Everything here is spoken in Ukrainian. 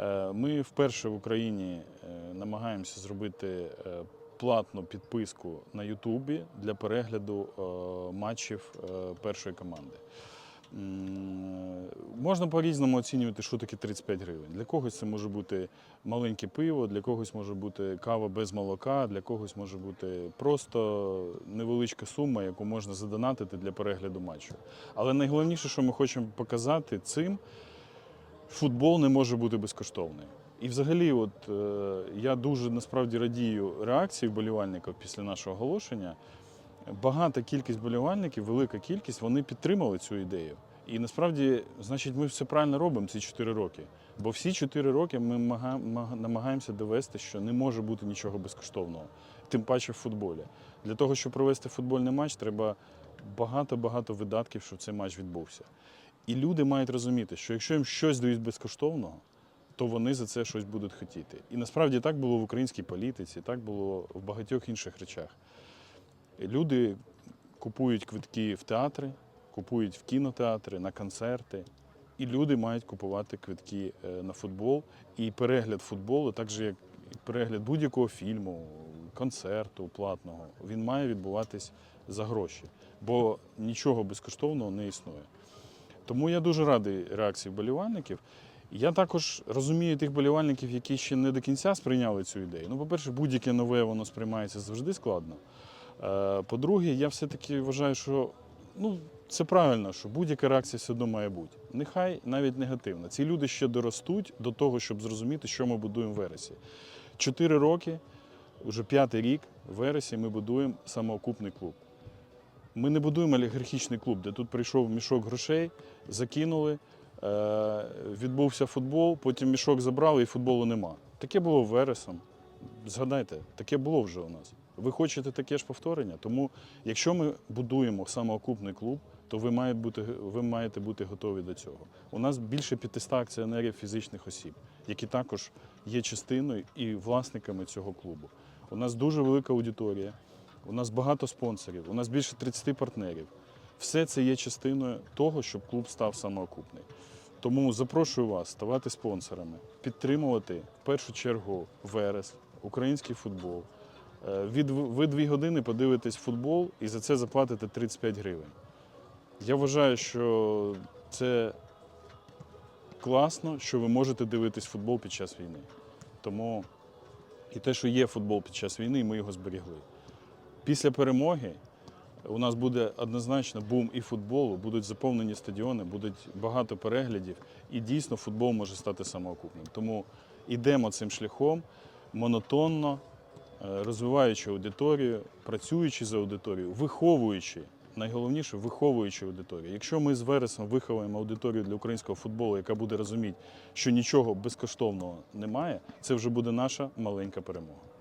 Е, Ми вперше в Україні е, намагаємося зробити е, платну підписку на Ютубі для перегляду матчів першої команди. Можна по-різному оцінювати, що таке 35 гривень. Для когось це може бути маленьке пиво, для когось може бути кава без молока, для когось може бути просто невеличка сума, яку можна задонатити для перегляду матчу. Але найголовніше, що ми хочемо показати цим, футбол не може бути безкоштовний. І взагалі, от е, я дуже насправді радію реакції вболівальників після нашого оголошення. Багата кількість вболівальників, велика кількість, вони підтримали цю ідею. І насправді, значить, ми все правильно робимо ці 4 роки. Бо всі 4 роки ми мага- мага- намагаємося довести, що не може бути нічого безкоштовного, тим паче в футболі. Для того, щоб провести футбольний матч, треба багато-багато видатків, щоб цей матч відбувся. І люди мають розуміти, що якщо їм щось дають безкоштовного, то вони за це щось будуть хотіти. І насправді так було в українській політиці, так було в багатьох інших речах. Люди купують квитки в театри, купують в кінотеатри, на концерти. І люди мають купувати квитки е, на футбол. І перегляд футболу, так же як перегляд будь-якого фільму, концерту платного, він має відбуватись за гроші, бо нічого безкоштовного не існує. Тому я дуже радий реакції вболівальників. Я також розумію тих болівальників, які ще не до кінця сприйняли цю ідею. Ну, по-перше, будь-яке нове воно сприймається завжди складно. Е, По-друге, я все-таки вважаю, що ну, це правильно, що будь-яка реакція все одно має бути. Нехай навіть негативна. Ці люди ще доростуть до того, щоб зрозуміти, що ми будуємо в Вересі. Чотири роки, вже п'ятий рік, в Вересі ми будуємо самоокупний клуб. Ми не будуємо олігархічний клуб, де тут прийшов мішок грошей, закинули, е, відбувся футбол, потім мішок забрали і футболу нема. Таке було вересом. Згадайте, таке було вже у нас. Ви хочете таке ж повторення? Тому, якщо ми будуємо самоокупний клуб, то ви маєте бути, ви маєте бути готові до цього. У нас більше 500 акціонерів фізичних осіб, які також є частиною і власниками цього клубу. У нас дуже велика аудиторія, у нас багато спонсорів, у нас більше 30 партнерів. Все це є частиною того, щоб клуб став самоокупний. Тому запрошую вас ставати спонсорами, підтримувати в першу чергу Верес, український футбол. Е, Від, ви дві години подивитесь футбол і за це заплатите 35 гривень. Я вважаю, що це класно, що ви можете дивитись футбол під час війни. Тому і те, що є футбол під час війни, ми його зберігли. Після перемоги у нас буде однозначно бум і футболу, будуть заповнені стадіони, будуть багато переглядів, і дійсно футбол може стати самоокупним. Тому йдемо цим шляхом монотонно, е, розвиваючи аудиторію, працюючи за аудиторією, виховуючи. Найголовніше виховуючи аудиторію. Якщо ми з вересом виховуємо аудиторію для українського футболу, яка буде розуміти, що нічого безкоштовного немає, це вже буде наша маленька перемога.